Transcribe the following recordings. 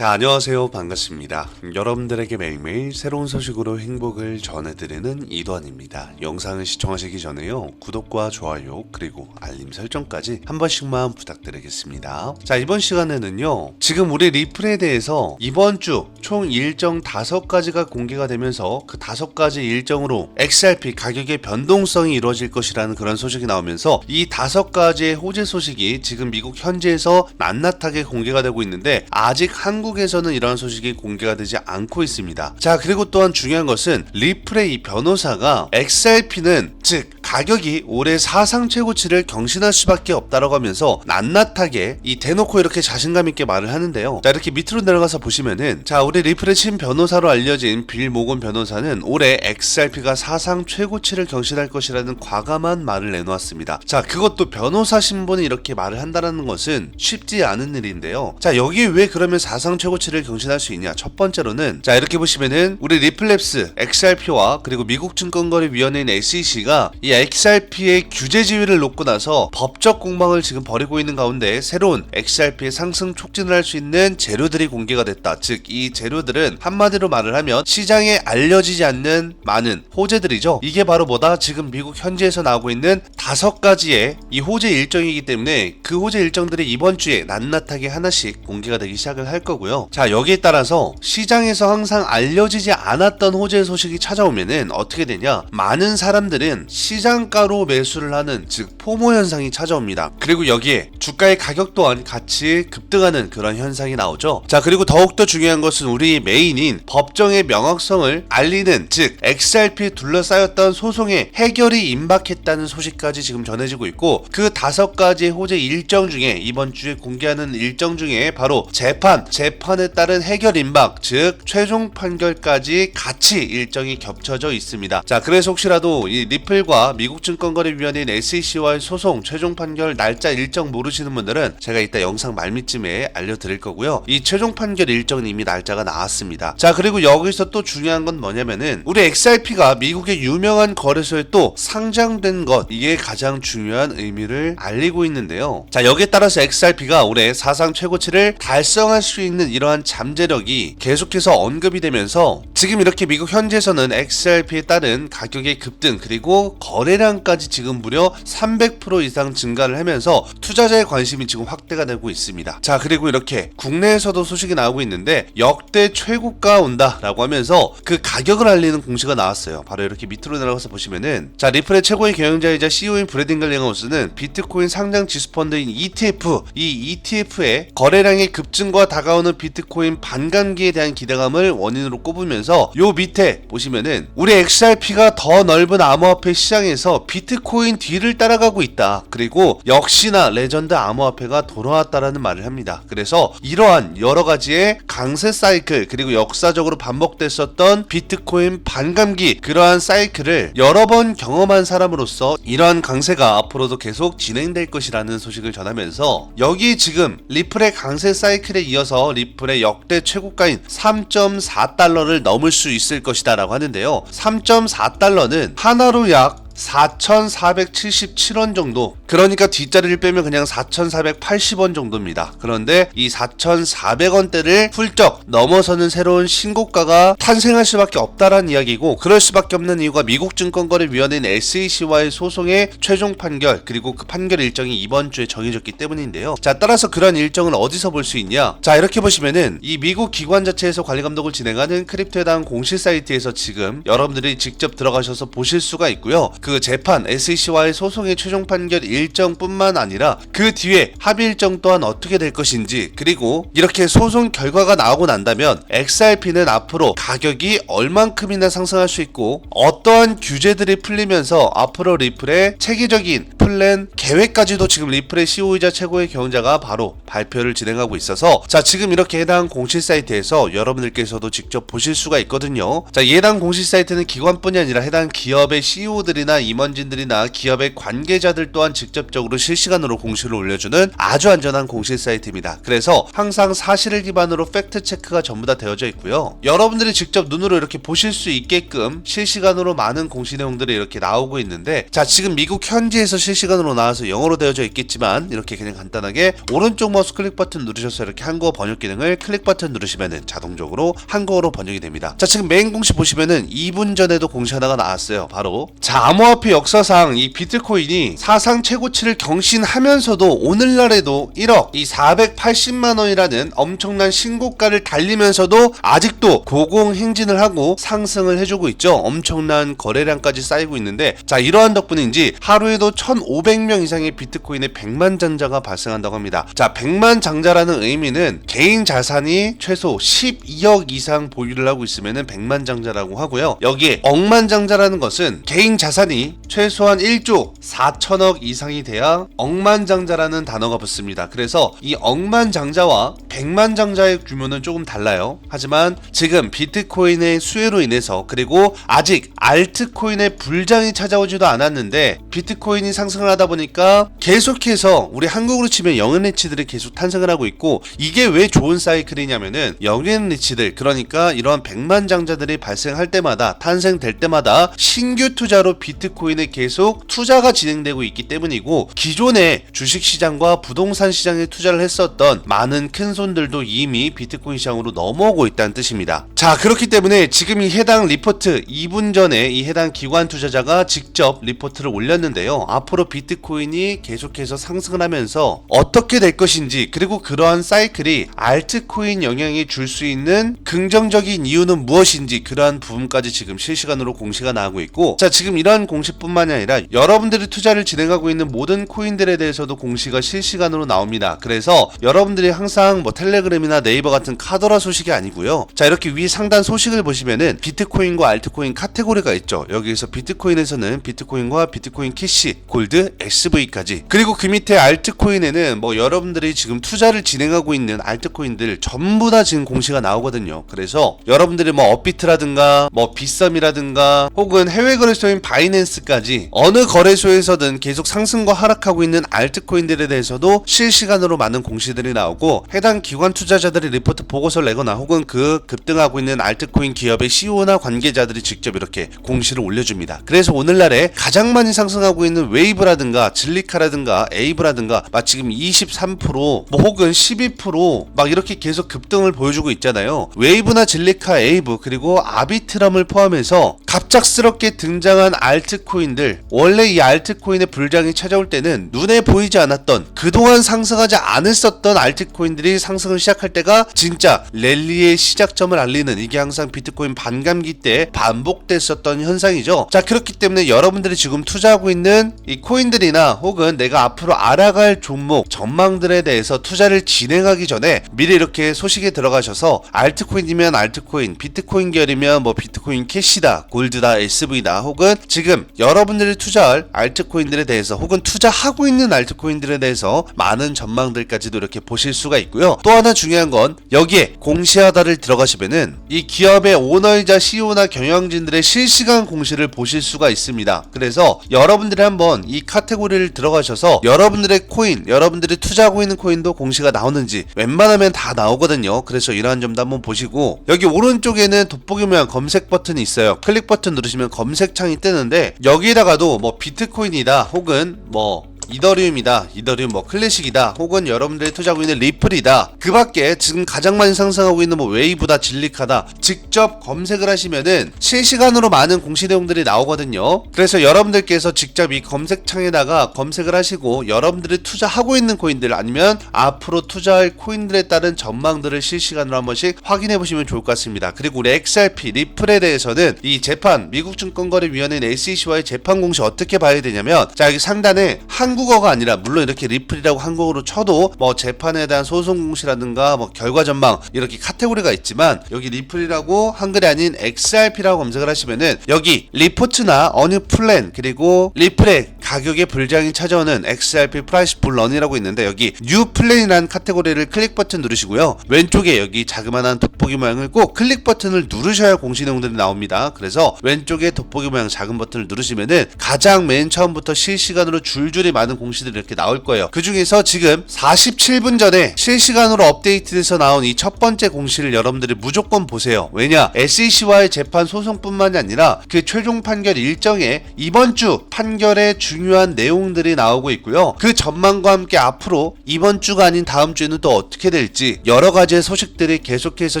자, 안녕하세요. 반갑습니다. 여러분들에게 매일매일 새로운 소식으로 행복을 전해드리는 이도환입니다. 영상을 시청하시기 전에요. 구독과 좋아요, 그리고 알림 설정까지 한 번씩만 부탁드리겠습니다. 자, 이번 시간에는요. 지금 우리 리플에 대해서 이번 주 총 일정 5가지가 공개가 되면서 그 5가지 일정으로 XRP 가격의 변동성이 이루어질 것이라는 그런 소식이 나오면서 이 5가지의 호재 소식이 지금 미국 현지에서 낱낱하게 공개가 되고 있는데 아직 한국 에서는 이러한 소식이 공개가 되지 않고 있습니다. 자, 그리고 또한 중요한 것은 리플의 이 변호사가 XRP는 즉 가격이 올해 사상 최고치를 경신할 수밖에 없다라고 하면서 낱낱하게 이 대놓고 이렇게 자신감 있게 말을 하는데요. 자, 이렇게 밑으로 내려가서 보시면은 자, 우리 리플의 친 변호사로 알려진 빌 모건 변호사는 올해 XRP가 사상 최고치를 경신할 것이라는 과감한 말을 내놓았습니다. 자, 그것도 변호사 신분이 이렇게 말을 한다라는 것은 쉽지 않은 일인데요. 자, 여기 왜 그러면 사상 최고치를 경신할 수 있냐? 첫 번째로는 자, 이렇게 보시면은 우리 리플랩스 XRP와 그리고 미국 증권거래위원회인 SEC가 이 XRP의 규제 지위를 놓고 나서 법적 공방을 지금 벌이고 있는 가운데 새로운 XRP의 상승 촉진을 할 수 있는 재료들이 공개가 됐다. 즉, 이 재료들은 한마디로 말을 하면 시장에 알려지지 않는 많은 호재들이죠. 이게 바로 뭐다? 지금 미국 현지에서 나오고 있는 다섯 가지의 이 호재 일정이기 때문에 그 호재 일정들이 이번 주에 낱낱하게 하나씩 공개가 되기 시작을 할 거고요. 자, 여기에 따라서 시장에서 항상 알려지지 않았던 호재 소식이 찾아오면은 어떻게 되냐? 많은 사람들은 시장 가로 매수를 하는 즉 포모 현상이 찾아옵니다. 그리고 여기에 주가의 가격 또한 같이 급등하는 그런 현상이 나오죠. 자, 그리고 더욱더 중요한 것은 우리 메인인 법정의 명확성을 알리는 즉 XRP에 둘러싸였던 소송의 해결이 임박했다는 소식까지 지금 전해지고 있고 그 다섯 가지의 호재 일정 중에 이번 주에 공개하는 일정 중에 바로 재판, 재판에 따른 해결 임박 즉 최종 판결까지 같이 일정이 겹쳐져 있습니다. 자, 그래서 혹시라도 이 리플과 미국 증권거래위원회인 SEC와의 소송 최종 판결 날짜 일정 모르시는 분들은 제가 이따 영상 말미쯤에 알려드릴 거고요. 이 최종 판결 일정은 이미 날짜가 나왔습니다. 자, 그리고 여기서 또 중요한 건 뭐냐면은 우리 XRP가 미국의 유명한 거래소에 또 상장된 것 이게 가장 중요한 의미를 알리고 있는데요. 자, 여기에 따라서 XRP가 올해 사상 최고치를 달성할 수 있는 이러한 잠재력이 계속해서 언급이 되면서 지금 이렇게 미국 현지에서는 XRP에 따른 가격의 급등 그리고 거래 량까지 지금 무려 300% 이상 증가를 하면서 투자자의 관심이 지금 확대가 되고 있습니다. 자, 그리고 이렇게 국내에서도 소식이 나오고 있는데 역대 최고가 온다라고 하면서 그 가격을 알리는 공시가 나왔어요. 바로 이렇게 밑으로 내려가서 보시면은 자, 리플의 최고의 경영자이자 CEO인 브래딩 갈링하우스는 비트코인 상장 지수 펀드인 ETF 이 ETF의 거래량의 급증과 다가오는 비트코인 반감기에 대한 기대감을 원인으로 꼽으면서 요 밑에 보시면은 우리 XRP가 더 넓은 암호화폐 시장에 서 비트코인 뒤를 따라가고 있다. 그리고 역시나 레전드 암호화폐가 돌아왔다라는 말을 합니다. 그래서 이러한 여러 가지의 강세 사이클 그리고 역사적으로 반복됐었던 비트코인 반감기 그러한 사이클을 여러 번 경험한 사람으로서 이러한 강세가 앞으로도 계속 진행될 것이라는 소식을 전하면서 여기 지금 리플의 강세 사이클에 이어서 리플의 역대 최고가인 3.4달러를 넘을 수 있을 것이다라고 하는데요. 3.4달러는 하나로 약 4,477원 정도. 그러니까 뒷자리를 빼면 그냥 4,480원 정도입니다. 그런데 이 4,400원대를 훌쩍 넘어서는 새로운 신고가가 탄생할 수밖에 없다라는 이야기고 그럴 수밖에 없는 이유가 미국 증권거래위원회인 SEC와의 소송의 최종 판결 그리고 그 판결 일정이 이번 주에 정해졌기 때문인데요. 자, 따라서 그런 일정은 어디서 볼 수 있냐? 자, 이렇게 보시면은 이 미국 기관 자체에서 관리 감독을 진행하는 크립토에 대한 공식 사이트에서 지금 여러분들이 직접 들어가셔서 보실 수가 있고요. 그 재판 SEC와의 소송의 최종 판결 일정뿐만 아니라 그 뒤에 합의 일정 또한 어떻게 될 것인지 그리고 이렇게 소송 결과가 나오고 난다면 XRP는 앞으로 가격이 얼만큼이나 상승할 수 있고 어떠한 규제들이 풀리면서 앞으로 리플의 체계적인 플랜 계획까지도 지금 리플의 CEO이자 최고의 경영자가 바로 발표를 진행하고 있어서 자 지금 이렇게 해당 공식 사이트에서 여러분들께서도 직접 보실 수가 있거든요. 자 해당 공식 사이트는 기관뿐이 아니라 해당 기업의 CEO들이나 임원진들이나 기업의 관계자들 또한 직접적으로 실시간으로 공시를 올려주는 아주 안전한 공시 사이트입니다. 그래서 항상 사실을 기반으로 팩트 체크가 전부 다 되어져 있고요. 여러분들이 직접 눈으로 이렇게 보실 수 있게끔 실시간으로 많은 공시 내용들이 이렇게 나오고 있는데 자 지금 미국 현지에서 실시간으로 나와서 영어로 되어져 있겠지만 이렇게 그냥 간단하게 오른쪽 마우스 클릭 버튼 누르셔서 이렇게 한국어 번역 기능을 클릭 버튼 누르시면은 자동적으로 한국어로 번역이 됩니다. 자 지금 메인 공시 보시면은 2분 전에도 공시 하나가 나왔어요. 바로 자 암호화폐 역사상 이 비트코인이 사상 최고치를 경신하면서도 오늘날에도 1억 이 480만 원이라는 엄청난 신고가를 달리면서도 아직도 고공행진을 하고 상승을 해주고 있죠. 엄청난 거래량까지 쌓이고 있는데 자 이러한 덕분인지 하루에도 1,500명 이상의 비트코인의 100만 장자가 발생한다고 합니다. 자 100만 장자라는 의미는 개인 자산이 최소 12억 이상 보유를 하고 있으면은 100만 장자라고 하고요. 여기에 억만 장자라는 것은 개인 자산 이 최소한 1조 4천억 이상이 돼야 억만 장자라는 단어가 붙습니다. 그래서 이 억만 장자와 100만 장자의 규모는 조금 달라요. 하지만 지금 비트코인의 수혜로 인해서 그리고 아직 알트코인의 불장이 찾아오지도 않았는데 비트코인이 상승을 하다 보니까 계속해서 우리 한국으로 치면 영앤 리치들이 계속 탄생을 하고 있고 이게 왜 좋은 사이클이냐면은 영앤 리치들 그러니까 이러한 100만 장자들이 발생할 때마다 탄생될 때마다 신규 투자로 비트 코인에 계속 투자가 진행되고 있기 때문이고 기존의 주식 시장과 부동산 시장에 투자를 했었던 많은 큰 손들도 이미 비트코인 시장으로 넘어오고 있다는 뜻입니다. 자 그렇기 때문에 지금 이 해당 리포트 2분 전에 이 해당 기관 투자자가 직접 리포트를 올렸는데요. 앞으로 비트코인이 계속해서 상승을 하면서 어떻게 될 것인지 그리고 그러한 사이클이 알트코인 영향이 줄 수 있는 긍정적인 이유는 무엇인지 그러한 부분까지 지금 실시간으로 공시가 나오고 있고 자 지금 이러한 공시뿐만이 아니라 여러분들이 투자를 진행하고 있는 모든 코인들에 대해서도 공시가 실시간으로 나옵니다. 그래서 여러분들이 항상 뭐 텔레그램이나 네이버 같은 카더라 소식이 아니고요. 자 이렇게 위 상단 소식을 보시면은 비트코인과 알트코인 카테고리가 있죠. 여기에서 비트코인에서는 비트코인과 비트코인 캐시, 골드, SV까지 그리고 그 밑에 알트코인에는 뭐 여러분들이 지금 투자를 진행하고 있는 알트코인들 전부 다 지금 공시가 나오거든요. 그래서 여러분들이 뭐 업비트라든가 뭐 비썸이라든가 혹은 해외 거래소인 바이낸스 까지 어느 거래소에서든 계속 상승과 하락하고 있는 알트코인들에 대해서도 실시간으로 많은 공시들이 나오고 해당 기관 투자자들이 리포트 보고서를 내거나 혹은 그 급등하고 있는 알트코인 기업의 CEO나 관계자들이 직접 이렇게 공시를 올려줍니다. 그래서 오늘날에 가장 많이 상승하고 있는 웨이브라든가 질리카라든가 에이브라든가 막 지금 23%뭐 혹은 12%막 이렇게 계속 급등을 보여주고 있잖아요. 웨이브나 질리카, 에이브 그리고 아비트럼을 포함해서 갑작스럽게 등장한 알트 코인들 원래 이 알트코인의 불장이 찾아올 때는 눈에 보이지 않았던 그동안 상승하지 않았었던 알트코인들이 상승을 시작할 때가 진짜 랠리의 시작점을 알리는 이게 항상 비트코인 반감기 때 반복됐었던 현상이죠. 자 그렇기 때문에 여러분들이 지금 투자하고 있는 이 코인들이나 혹은 내가 앞으로 알아갈 종목 전망들에 대해서 투자를 진행하기 전에 미리 이렇게 소식에 들어가셔서 알트코인이면 알트코인, 비트코인 계열이면 뭐 비트코인 캐시다, 골드다, SV다 혹은 지금 여러분들이 투자할 알트코인들에 대해서 혹은 투자하고 있는 알트코인들에 대해서 많은 전망들까지도 이렇게 보실 수가 있고요. 또 하나 중요한 건 여기에 공시하다를 들어가시면은 이 기업의 오너이자 CEO나 경영진들의 실시간 공시를 보실 수가 있습니다. 그래서 여러분들이 한번 이 카테고리를 들어가셔서 여러분들의 코인, 여러분들이 투자하고 있는 코인도 공시가 나오는지 웬만하면 다 나오거든요. 그래서 이러한 점도 한번 보시고 여기 오른쪽에는 돋보기 모양 검색 버튼이 있어요. 클릭 버튼 누르시면 검색창이 뜨는데 여기다가도 뭐 비트코인이다 혹은 뭐 이더리움이다, 이더리움 뭐 클래식이다, 혹은 여러분들이 투자하고 있는 리플이다. 그 밖에 지금 가장 많이 상승하고 있는 뭐 웨이브다, 질리카다. 직접 검색을 하시면은 실시간으로 많은 공시 내용들이 나오거든요. 그래서 여러분들께서 직접 이 검색창에다가 검색을 하시고 여러분들이 투자하고 있는 코인들 아니면 앞으로 투자할 코인들에 따른 전망들을 실시간으로 한 번씩 확인해 보시면 좋을 것 같습니다. 그리고 우리 XRP, 리플에 대해서는 이 재판, 미국 증권거래위원회 SEC와의 재판 공시 어떻게 봐야 되냐면 자 여기 상단에 한국 한국어가 아니라 물론 이렇게 리플이라고 한국어로 쳐도 뭐 재판에 대한 소송 공시라든가 뭐 결과 전망 이렇게 카테고리가 있지만 여기 리플이라고 한글이 아닌 XRP라고 검색을 하시면은 여기 리포트나 어느 플랜 그리고 리플의 가격의 불장이 찾아오는 XRP 프라이스 불런이라고 있는데 여기 뉴 플랜이라는 카테고리를 클릭 버튼 누르시고요. 왼쪽에 여기 자그마한 돋보기 모양을 꼭 클릭 버튼을 누르셔야 공시 내용들이 나옵니다. 그래서 왼쪽에 돋보기 모양 작은 버튼을 누르시면은 가장 맨 처음부터 실시간으로 줄줄이 많은 공시들이 이렇게 나올 거예요. 그 중에서 지금 47분 전에 실시간으로 업데이트돼서 나온 이 첫 번째 공시를 여러분들이 무조건 보세요. 왜냐? SEC와의 재판 소송뿐만이 아니라 그 최종 판결 일정에 이번 주 판결의 중요한 내용들이 나오고 있고요. 그 전망과 함께 앞으로 이번 주가 아닌 다음 주에는 또 어떻게 될지 여러 가지의 소식들이 계속해서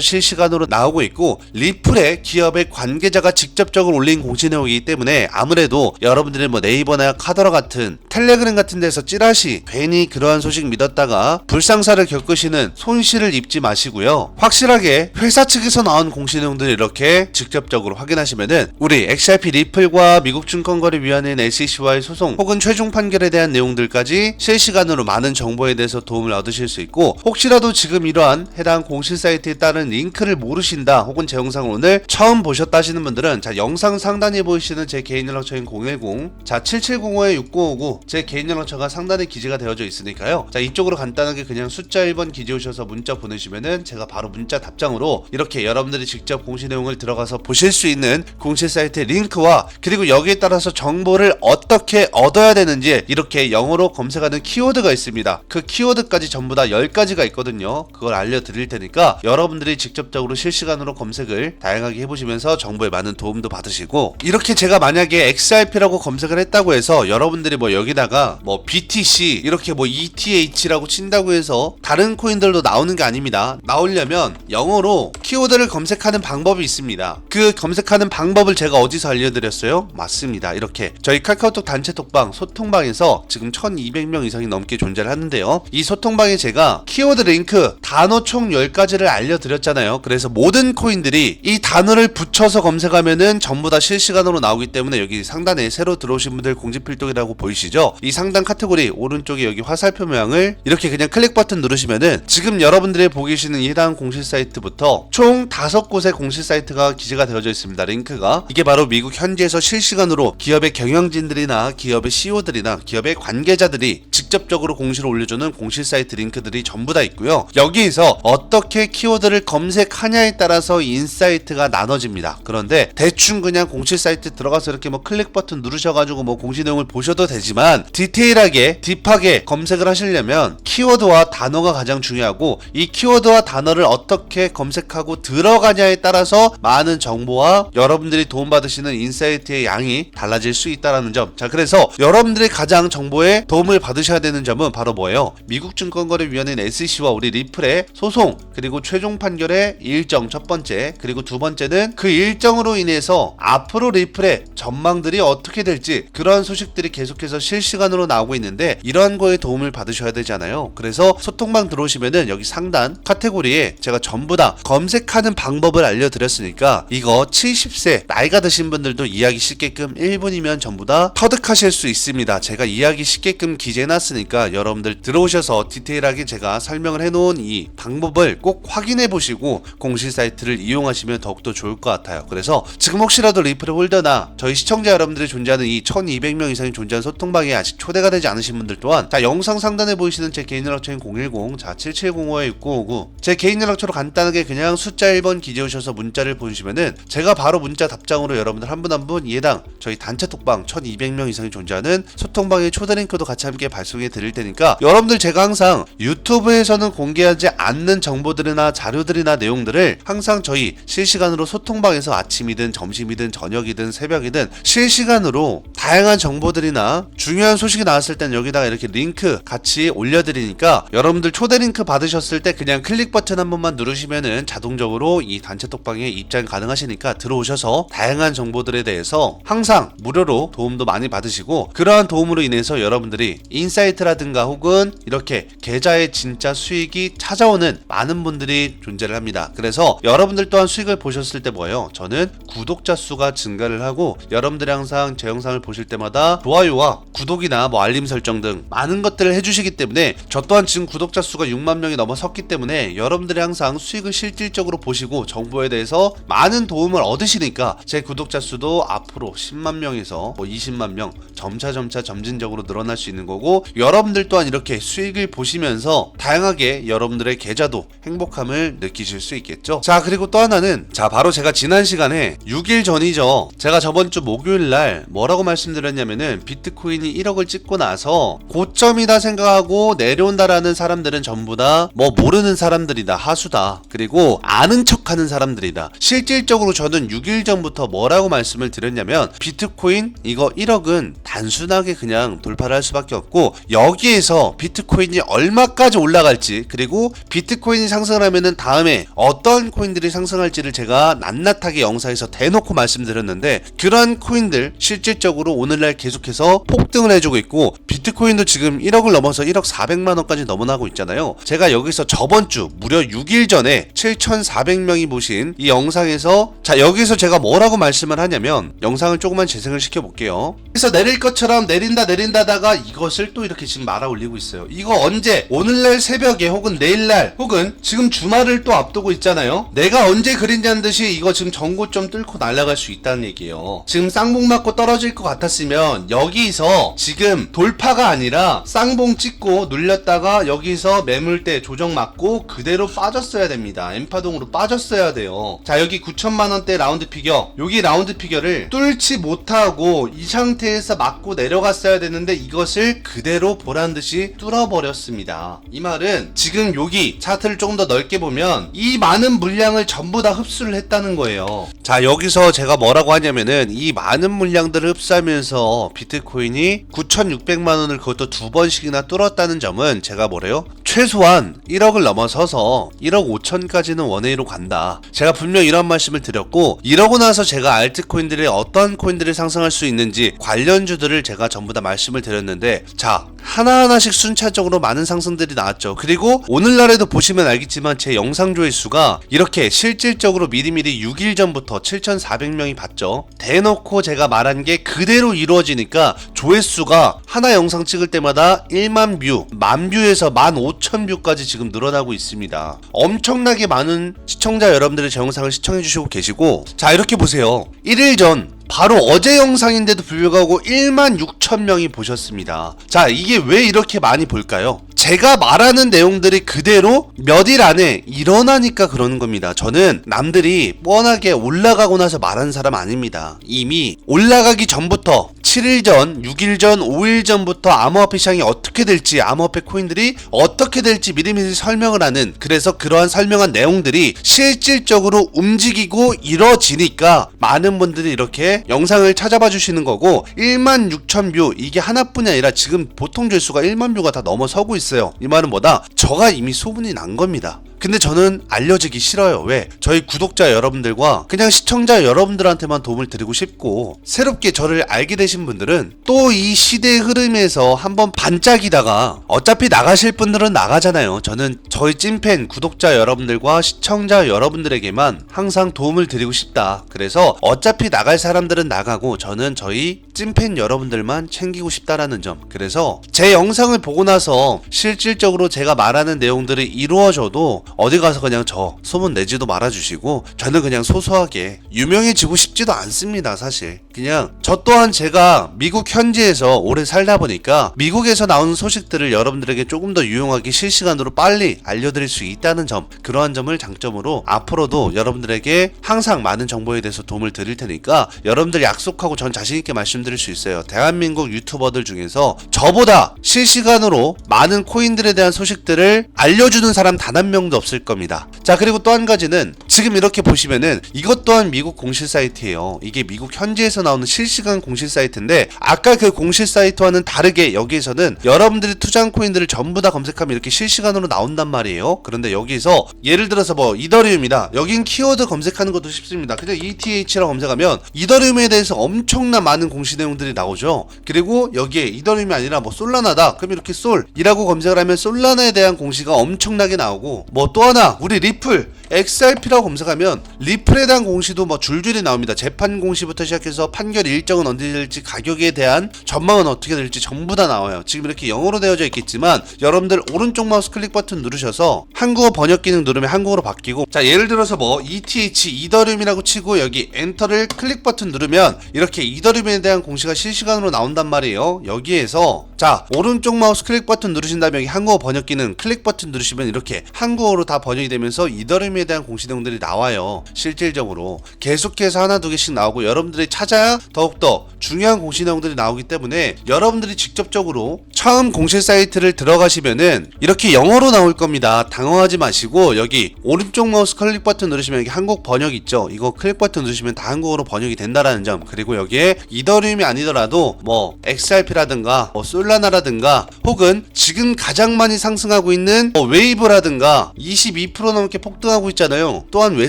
실시간으로 나오고 있고 리플의 기업의 관계자가 직접적으로 올린 공시 내용이기 때문에 아무래도 여러분들이 뭐 네이버나 카더라 같은 텔레그램 같은 데서 찌라시 괜히 그러한 소식 믿었다가 불상사를 겪으시는 손실을 입지 마시고요. 확실하게 회사 측에서 나온 공시 내용들을 이렇게 직접적으로 확인하시면은 우리 XRP 리플과 미국 증권거래위원회인 SEC와의 소송 혹은 최종 판결에 대한 내용들까지 실시간으로 많은 정보에 대해서 도움을 얻으실 수 있고 혹시라도 지금 이러한 해당 공시 사이트에 따른 링크를 모르신다 혹은 제 영상을 오늘 처음 보셨다 하시는 분들은 자 영상 상단에 보이시는 제 개인 연락처인 010 자 7705-6959제 개인 연락처가 상단에 기재가 되어져 있으니까요 자 이쪽으로 간단하게 그냥 숫자 1번 기재 오셔서 문자 보내시면은 제가 바로 문자 답장으로 이렇게 여러분들이 직접 공시 내용을 들어가서 보실 수 있는 공시 사이트의 링크와 그리고 여기에 따라서 정보를 어떻게 얻어야 되는지 이렇게 영어로 검색하는 키워드가 있습니다. 그 키워드까지 전부 다 10가지가 있거든요. 그걸 알려드릴 테니까 여러분들이 직접적으로 실시간으로 검색을 다양하게 해보시면서 정보에 많은 도움도 받으시고 이렇게 제가 만약에 XRP라고 검색을 했다고 해서 여러분들이 뭐 여기다가 뭐 BTC 이렇게 뭐 ETH라고 친다고 해서 다른 코인들도 나오는 게 아닙니다. 나오려면 영어로 키워드를 검색하는 방법이 있습니다. 그 검색하는 방법을 제가 어디서 알려드렸어요? 맞습니다. 이렇게 저희 카카오톡 단체 톡방 소통방에서 지금 1200명 이상이 넘게 존재를 하는데요. 이 소통방에 제가 키워드 링크 단어 총 10가지를 알려드렸잖아요. 그래서 모든 코인들이 이 단어를 붙여서 검색하면은 전부 다 실시간으로 나오기 때문에 여기 상단에 새로 들어오신 분들 공지필독이라고 보이시죠? 이 상단 카테고리 오른쪽에 여기 화살표 모양을 이렇게 그냥 클릭 버튼 누르시면은 지금 여러분들이 보고 계시는 이 해당 공시 사이트부터 총 다섯 곳의 공시 사이트가 기재가 되어져 있습니다. 링크가 이게 바로 미국 현지에서 실시간으로 기업의 경영진들이나 기업의 CEO들이나 기업의 관계자들이 직접적으로 공시를 올려주는 공시 사이트 링크들이 전부 다 있고요. 여기에서 어떻게 키워드를 검색하냐에 따라서 인사이트가 나눠집니다. 그런데 대충 그냥 공시 사이트 들어가서 이렇게 뭐 클릭 버튼 누르셔가지고 뭐 공시 내용을 보셔도 되지만 디 테일하게 딥하게 검색을 하시려면 키워드와 단어가 가장 중요하고 이 키워드와 단어를 어떻게 검색하고 들어가냐에 따라서 많은 정보와 여러분들이 도움받으시는 인사이트의 양이 달라질 수 있다라는 점. 자, 그래서 여러분들이 가장 정보에 도움을 받으셔야 되는 점은 바로 뭐예요? 미국 증권거래위원회인 SEC와 우리 리플의 소송 그리고 최종 판결의 일정 첫 번째 그리고 두 번째는 그 일정으로 인해서 앞으로 리플의 전망들이 어떻게 될지 그런 소식들이 계속해서 실시간 으로 나오고 있는데 이러한 거에 도움을 받으셔야 되잖아요. 그래서 소통방 들어오시면은 여기 상단 카테고리에 제가 전부 다 검색하는 방법을 알려드렸으니까 이거 70세 나이가 드신 분들도 이해하기 쉽게끔 1분이면 전부 다 터득하실 수 있습니다. 제가 이해하기 쉽게끔 기재해놨으니까 여러분들 들어오셔서 디테일하게 제가 설명을 해놓은 이 방법을 꼭 확인해 보시고 공시 사이트를 이용하시면 더욱더 좋을 것 같아요. 그래서 지금 혹시라도 리플 홀더나 저희 시청자 여러분들이 존재하는 이 1200명 이상이 존재하는 소통방에 아직 초 대가 되지 않으신 분들 또한 자 영상 상단에 보이시는 제 개인 연락처인 010 자 7705-6959제 개인 연락처로 간단하게 그냥 숫자 1번 기재 오셔서 문자를 보내시면은 제가 바로 문자 답장으로 여러분들 한분 한 분 예당 저희 단체 톡방 1200명 이상이 존재하는 소통방의 초대 링크도 같이 함께 발송해 드릴 테니까 여러분들 제가 항상 유튜브에서는 공개하지 않는 정보들이나 자료들이나 내용들을 항상 저희 실시간으로 소통방에서 아침이든 점심이든 저녁이든 새벽이든 실시간으로 다양한 정보들이나 중요한 소식 이 나왔을 땐 여기다가 이렇게 링크 같이 올려드리니까 여러분들 초대 링크 받으셨을 때 그냥 클릭 버튼 한 번만 누르시면은 자동적으로 이 단체 톡방에 입장 가능하시니까 들어오셔서 다양한 정보들에 대해서 항상 무료로 도움도 많이 받으시고 그러한 도움으로 인해서 여러분들이 인사이트라든가 혹은 이렇게 계좌에 진짜 수익이 찾아오는 많은 분들이 존재를 합니다. 그래서 여러분들 또한 수익을 보셨을 때 뭐예요? 저는 구독자 수가 증가를 하고 여러분들이 항상 제 영상을 보실 때마다 좋아요와 구독이나 뭐 알림 설정 등 많은 것들을 해주시기 때문에 저 또한 지금 구독자 수가 6만 명이 넘어섰기 때문에 여러분들이 항상 수익을 실질적으로 보시고 정보에 대해서 많은 도움을 얻으시니까 제 구독자 수도 앞으로 10만 명에서 뭐 20만 명 점차 점차 점진적으로 늘어날 수 있는 거고 여러분들 또한 이렇게 수익을 보시면서 다양하게 여러분들의 계좌도 행복함을 느끼실 수 있겠죠. 자 그리고 또 하나는 자 바로 제가 지난 시간에 6일 전이죠. 제가 저번 주 목요일 날 뭐라고 말씀드렸냐면은 비트코인이 1억을 찍고 나서 고점이다 생각하고 내려온다라는 사람들은 전부 다 뭐 모르는 사람들이다 하수다 그리고 아는 척하는 사람들이다. 실질적으로 저는 6일 전부터 뭐라고 말씀을 드렸냐면 비트코인 이거 1억은 단순하게 그냥 돌파를 할 수밖에 없고 여기에서 비트코인이 얼마까지 올라갈지 그리고 비트코인이 상승을 하면은 다음에 어떤 코인들이 상승할지를 제가 낱낱하게 영상에서 대놓고 말씀드렸는데 그러한 코인들 실질적으로 오늘날 계속해서 폭등을 해주고 있고 비트코인도 지금 1억을 넘어서 1억 400만 원까지 넘어나고 있잖아요. 제가 여기서 저번 주 무려 6일 전에 7,400명이 보신 이 영상에서 자 여기서 제가 뭐라고 말씀을 하냐면 영상을 조금만 재생을 시켜 볼게요. 그래서 내릴 것처럼 내린다 내린다다가 이것을 또 이렇게 지금 말아 올리고 있어요. 이거 언제 오늘날 새벽에 혹은 내일날 혹은 지금 주말을 또 앞두고 있잖아요. 내가 언제 그린다는 듯이 이거 지금 전고점 뚫고 날아갈 수 있다는 얘기예요. 지금 쌍봉 맞고 떨어질 것 같았으면 여기서 지금 돌파가 아니라 쌍봉 찍고 눌렸다가 여기서 매물대 조정 맞고 그대로 빠졌어야 됩니다. 엠파동으로 빠졌어야 돼요. 자 여기 9천만 원대 라운드 피겨 여기 라운드 피겨를 뚫지 못하고 이 상태 에서 맞고 내려갔어야 되는데 이것을 그대로 보란 듯이 뚫어버렸습니다. 이 말은 지금 여기 차트를 조금 더 넓게 보면 이 많은 물량을 전부 다 흡수를 했다는 거예요. 자 여기서 제가 뭐라고 하냐면은 이 많은 물량들을 흡수하면서 비트코인이 9,600만 원을 그것도 두 번씩이나 뚫었다는 점은 제가 뭐래요? 최소한 1억을 넘어서서 1억 5천까지는 원웨이로 간다. 제가 분명 이런 말씀을 드렸고 이러고 나서 제가 알트코인들이 어떤 코인들이 상승할 수 있는지 관련주들을 제가 전부 다 말씀을 드렸는데 자 하나하나씩 순차적으로 많은 상승들이 나왔죠. 그리고 오늘날에도 보시면 알겠지만 제 영상 조회수가 이렇게 실질적으로 미리미리 6일 전부터 7,400명이 봤죠. 대놓고 제가 말한 게 그대로 이루어지니까 조회수가 하나 영상 찍을 때마다 1만 뷰, 만 뷰에서 15,000뷰까지 지금 늘어나고 있습니다. 엄청나게 많은 시청자 여러분들이 제 영상을 시청해 주시고 계시고 자 이렇게 보세요. 1일 전 바로 어제 영상인데도 불구하고 1만 6천 명이 보셨습니다. 자, 이게 왜 이렇게 많이 볼까요? 제가 말하는 내용들이 그대로 몇 일 안에 일어나니까 그러는 겁니다. 저는 남들이 뻔하게 올라가고 나서 말하는 사람 아닙니다. 이미 올라가기 전부터 7일 전, 6일 전, 5일 전부터 암호화폐 시장이 어떻게 될지, 암호화폐 코인들이 어떻게 될지 미리미리 설명을 하는 그래서 그러한 설명한 내용들이 실질적으로 움직이고 이뤄지니까 많은 분들이 이렇게 영상을 찾아봐 주시는 거고 1만 6천 뷰 이게 하나뿐이 아니라 지금 보통 조회수가 1만 뷰가 다 넘어서고 있어요. 이 말은 뭐다? 저가 이미 소문이 난 겁니다. 근데 저는 알려지기 싫어요. 왜? 저희 구독자 여러분들과 그냥 시청자 여러분들한테만 도움을 드리고 싶고 새롭게 저를 알게 되신 분들은 또 이 시대의 흐름에서 한번 반짝이다가 어차피 나가실 분들은 나가잖아요. 저는 저희 찐팬 구독자 여러분들과 시청자 여러분들에게만 항상 도움을 드리고 싶다. 그래서 어차피 나갈 사람들은 나가고 저는 저희 찐팬 여러분들만 챙기고 싶다라는 점. 그래서 제 영상을 보고 나서 실질적으로 제가 말하는 내용들이 이루어져도 어디 가서 그냥 저 소문 내지도 말아주시고 저는 그냥 소소하게 유명해지고 싶지도 않습니다 사실. 그냥 저 또한 제가 미국 현지에서 오래 살다 보니까 미국에서 나오는 소식들을 여러분들에게 조금 더 유용하게 실시간으로 빨리 알려드릴 수 있다는 점 그러한 점을 장점으로 앞으로도 여러분들에게 항상 많은 정보에 대해서 도움을 드릴 테니까 여러분들 약속하고 전 자신있게 말씀드릴 수 있어요. 대한민국 유튜버들 중에서 저보다 실시간으로 많은 코인들에 대한 소식들을 알려주는 사람 단 한 명도 없을 겁니다. 자, 그리고 또 한 가지는 지금 이렇게 보시면은 이것 또한 미국 공식 사이트예요. 이게 미국 현지에서 나오는 실시간 공식 사이트인데 아까 그 공식 사이트와는 다르게 여기에서는 여러분들이 투자한 코인들을 전부 다 검색하면 이렇게 실시간으로 나온단 말이에요. 그런데 여기서 예를 들어서 뭐 이더리움이다. 여긴 키워드 검색하는 것도 쉽습니다. 그냥 ETH라고 검색하면 이더리움에 대해서 엄청난 많은 공식 내용들이 나오죠. 그리고 여기에 이더리움이 아니라 뭐 솔라나다. 그럼 이렇게 솔이라고 검색을 하면 솔라나에 대한 공시가 엄청나게 나오고 뭐 또 하나 우리 리플 XRP라고 검색하면 리플에 대한 공시도 뭐 줄줄이 나옵니다. 재판 공시부터 시작해서 판결 일정은 언제 될지 가격에 대한 전망은 어떻게 될지 전부 다 나와요. 지금 이렇게 영어로 되어져 있겠지만 여러분들 오른쪽 마우스 클릭 버튼 누르셔서 한국어 번역 기능 누르면 한국어로 바뀌고 자 예를 들어서 뭐 ETH 이더리움이라고 치고 여기 엔터를 클릭 버튼 누르면 이렇게 이더리움에 대한 공시가 실시간으로 나온단 말이에요. 여기에서 자 오른쪽 마우스 클릭 버튼 누르신 다음에 여기 한국어 번역 기능 클릭 버튼 누르시면 이렇게 한국어로 다 번역이 되면서 이더리움에 대한 공시 내용들이 나와요. 실질적으로 계속해서 하나 두 개씩 나오고 여러분들이 찾아야 더욱더 중요한 공시 내용들이 나오기 때문에 여러분들이 직접적으로 처음 공시 사이트를 들어가시면은 이렇게 영어로 나올 겁니다. 당황하지 마시고 여기 오른쪽 마우스 클릭 버튼 누르시면 여기 한국 번역 있죠. 이거 클릭 버튼 누르시면 다 한국어로 번역이 된다라는 점 그리고 여기에 이더리움이 아니더라도 뭐 XRP라든가 뭐 솔라나라든가 혹은 지금 가장 많이 상승하고 있는 뭐 웨이브라든가 22% 넘게 폭등하고 있잖아요. 또한 왜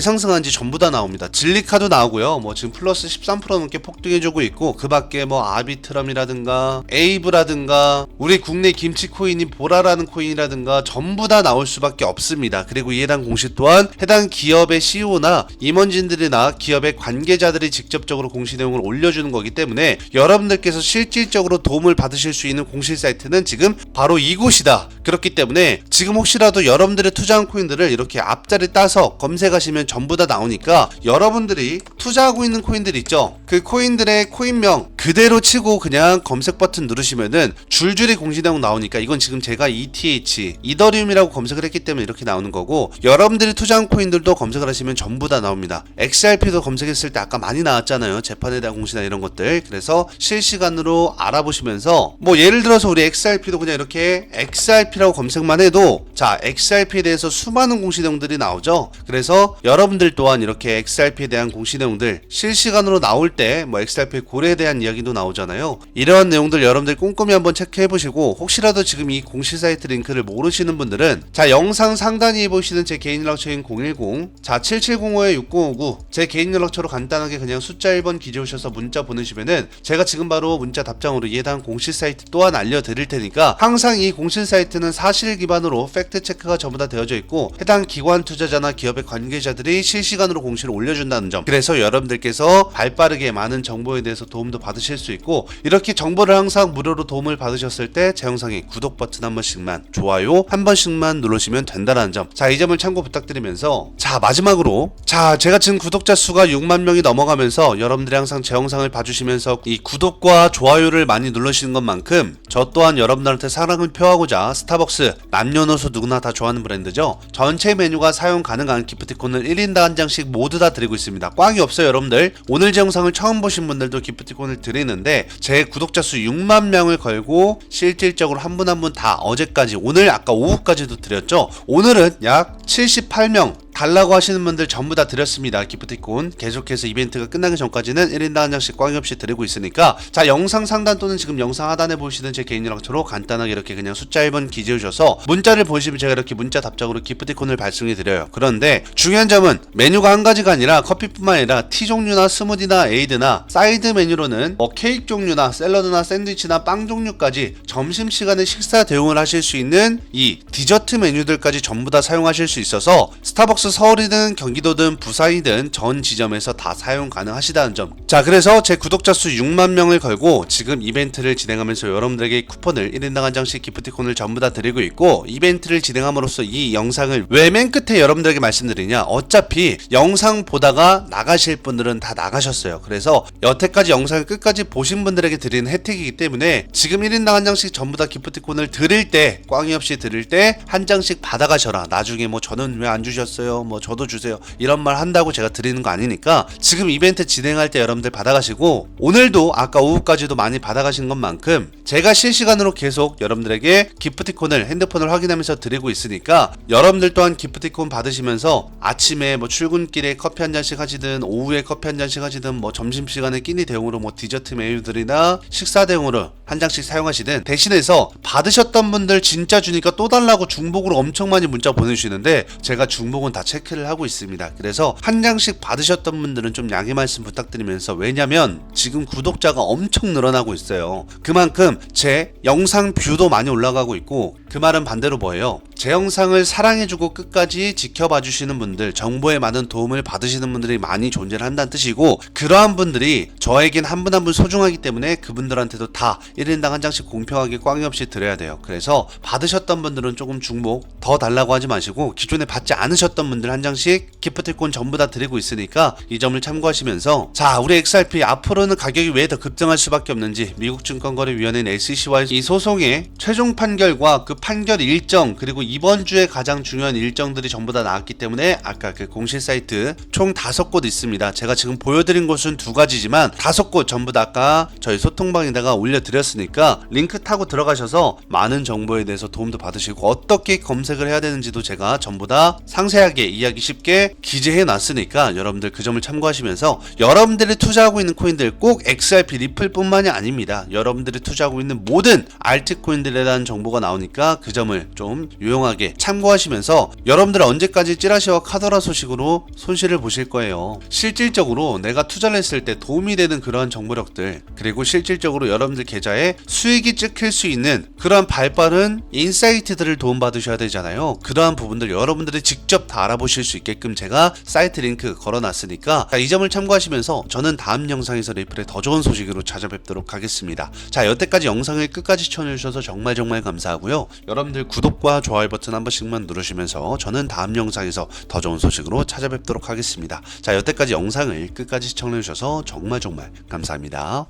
상승한지 전부 다 나옵니다. 진리카도 나오고요. 뭐 지금 플러스 13% 넘게 폭등해주고 있고 그 밖에 뭐 아비트럼이라든가 에이브라든가 우리 국내 김치 코인인 보라라는 코인이라든가 전부 다 나올 수밖에 없습니다. 그리고 대한 공시 또한 해당 기업의 CEO나 임원진들이나 기업의 관계자들이 직접적으로 공시 내용을 올려주는 거기 때문에 여러분들께서 실질적으로 도움을 받으실 수 있는 공시 사이트는 지금 바로 이곳이다. 그렇기 때문에 지금 혹시라도 여러분들의 투자한 코인들을 이렇게 앞자리 따서 검색하시면 전부 다 나오니까 여러분들이 투자하고 있는 코인들 있죠. 그 코인들의 코인명 그대로 치고 그냥 검색 버튼 누르시면은 줄줄이 공시 내용 나오니까 이건 지금 제가 ETH 이더리움이라고 검색을 했기 때문에 이렇게 나오는 거고 여러분들이 투자한 코인들도 검색을 하시면 전부 다 나옵니다. XRP도 검색했을 때 아까 많이 나왔잖아요. 재판에 대한 공시나 이런 것들. 그래서 실시간으로 알아보시면서 뭐 예를 들어서 우리 XRP도 그냥 이렇게 XRP라고 검색만 해도 자 XRP에 대해서 수많은 공시 내용들이 나오죠. 그래서 여러분들 또한 이렇게 XRP에 대한 공시 내용들 실시간으로 나올 때 뭐 XRP 고래에 대한 이야기 도 나오잖아요. 이러한 내용들 여러분들 꼼꼼히 한번 체크해 보시고 혹시라도 지금 이 공시 사이트 링크를 모르시는 분들은 자 영상 상단에 보시는 제 개인 연락처인 010 자 7705에 6059 제 개인 연락처로 간단하게 그냥 숫자 1번 기재오셔서 문자 보내시면은 제가 지금 바로 문자 답장으로 대한 공시 사이트 또한 알려드릴 테니까 항상 이 공시 사이트는 사실 기반으로 팩트 체크가 전부 다 되어져 있고 해당 기관 투자자나 기업의 관계자들이 실시간으로 공시를 올려준다는 점 그래서 여러분들께서 발빠르게 많은 정보에 대해서 도움도 받으실 수 있고 이렇게 정보를 항상 무료로 도움을 받으셨을 때 제 영상에 구독 버튼 한 번씩만 좋아요 한 번씩만 누르시면 된다는 점. 자 이 점을 참고 부탁드리면서 자 마지막으로 자 제가 지금 구독자 수가 6만 명이 넘어가면서 여러분들이 항상 제 영상을 봐주시면서 이 구독과 좋아요를 많이 눌러주시는 것만큼 저 또한 여러분들한테 사랑을 표하고자 스타벅스 남녀노소 누구나 다 좋아하는 브랜드죠? 전체 메뉴가 사용 가능한 기프티콘을 1인당 한 장씩 모두 다 드리고 있습니다. 꽝이 없어요 여러분들. 오늘 제 영상을 처음 보신 분들도 기프티콘을 드 리는데 제 구독자 수 6만 명을 걸고 실질적으로 한 분 한 분 다 어제까지 오늘 아까 오후까지도 드렸죠? 오늘은 약 78명 달라고 하시는 분들 전부 다 드렸습니다. 기프티콘 계속해서 이벤트가 끝나기 전까지는 1인당 한 장씩 꽝이 없이 드리고 있으니까 자 영상 상단 또는 지금 영상 하단에 보시는 제 개인 연락처로 간단하게 이렇게 그냥 숫자 1번 기재해 주셔서 문자를 보시면 제가 이렇게 문자 답장으로 기프티콘을 발송해 드려요. 그런데 중요한 점은 메뉴가 한 가지가 아니라 커피뿐만 아니라 티 종류나 스무디나 에이드나 사이드 메뉴로는 뭐 케이크 종류나 샐러드나 샌드위치나 빵 종류까지 점심 시간에 식사 대용을 하실 수 있는 이 디저트 메뉴들까지 전부 다 사용하실 수 있어서 스타벅스 서울이든 경기도든 부산이든 전 지점에서 다 사용 가능하시다는 점. 자, 그래서 제 구독자 수 6만 명을 걸고 지금 이벤트를 진행하면서 여러분들에게 쿠폰을 1인당 한 장씩 기프티콘을 전부 다 드리고 있고 이벤트를 진행함으로써 이 영상을 왜 맨 끝에 여러분들에게 말씀드리냐? 어차피 영상 보다가 나가실 분들은 다 나가셨어요. 그래서 여태까지 영상을 끝까지 보신 분들에게 드리는 혜택이기 때문에 지금 1인당 한 장씩 전부 다 기프티콘을 드릴 때 꽝이 없이 드릴 때 한 장씩 받아가셔라. 나중에 뭐 저는 왜 안 주셨어요? 뭐 저도 주세요. 이런 말 한다고 제가 드리는 거 아니니까 지금 이벤트 진행할 때 여러분들 받아가시고 오늘도 아까 오후까지도 많이 받아가신 것만큼 제가 실시간으로 계속 여러분들에게 기프티콘을 핸드폰을 확인하면서 드리고 있으니까 여러분들 또한 기프티콘 받으시면서 아침에 뭐 출근길에 커피 한 잔씩 하시든 오후에 커피 한 잔씩 하시든 뭐 점심시간에 끼니 대용으로 뭐 디저트 메뉴들이나 식사 대용으로 한 장씩 사용하시든 대신해서 받으셨던 분들 진짜 주니까 또 달라고 중복으로 엄청 많이 문자 보내주시는데 제가 중복은 다 체크를 하고 있습니다. 그래서 한 장씩 받으셨던 분들은 좀 양해 말씀 부탁드리면서 왜냐면 지금 구독자가 엄청 늘어나고 있어요. 그만큼 제 영상 뷰도 많이 올라가고 있고 그 말은 반대로 뭐예요? 제 영상을 사랑해주고 끝까지 지켜봐 주시는 분들, 정보에 많은 도움을 받으시는 분들이 많이 존재를 한다는 뜻이고, 그러한 분들이 저에겐 한 분 한 분 소중하기 때문에 그분들한테도 다 1인당 한 장씩 공평하게 꽝이 없이 드려야 돼요. 그래서 받으셨던 분들은 조금 중복 더 달라고 하지 마시고, 기존에 받지 않으셨던 분들 한 장씩 기프트콘 전부 다 드리고 있으니까 이 점을 참고하시면서, 자, 우리 XRP 앞으로는 가격이 왜 더 급등할 수밖에 없는지 미국 증권거래위원회인 SEC와의 이 소송의 최종 판결과 그 판결 일정 그리고 이번 주에 가장 중요한 일정들이 전부 다 나왔기 때문에 아까 그 공식 사이트 총 다섯 곳 있습니다. 제가 지금 보여드린 곳은 두 가지지만 다섯 곳 전부 다 아까 저희 소통방에다가 올려드렸으니까 링크 타고 들어가셔서 많은 정보에 대해서 도움도 받으시고 어떻게 검색을 해야 되는지도 제가 전부 다 상세하게 이야기 쉽게 기재해 놨으니까 여러분들 그 점을 참고하시면서 여러분들이 투자하고 있는 코인들 꼭 XRP 리플뿐만이 아닙니다. 여러분들이 투자하고 있는 모든 알트코인들에 대한 정보가 나오니까 그 점을 좀 유용하게 참고하시면서 여러분들 언제까지 찌라시와 카더라 소식으로 손실을 보실 거예요. 실질적으로 내가 투자를 했을 때 도움이 되는 그러한 정보력들 그리고 실질적으로 여러분들 계좌에 수익이 찍힐 수 있는 그러한 발빠른 인사이트들을 도움받으셔야 되잖아요. 그러한 부분들 여러분들이 직접 다 알아보실 수 있게끔 제가 사이트 링크 걸어놨으니까 자, 이 점을 참고하시면서 저는 다음 영상에서 리플의 더 좋은 소식으로 찾아뵙도록 하겠습니다. 자 여태까지 영상을 끝까지 시청해주셔서 정말 정말 감사하고요. 여러분들 구독과 좋아요 버튼 한 번씩만 누르시면서 저는 다음 영상에서 더 좋은 소식으로 찾아뵙도록 하겠습니다. 자 여태까지 영상을 끝까지 시청해주셔서 정말 정말 감사합니다.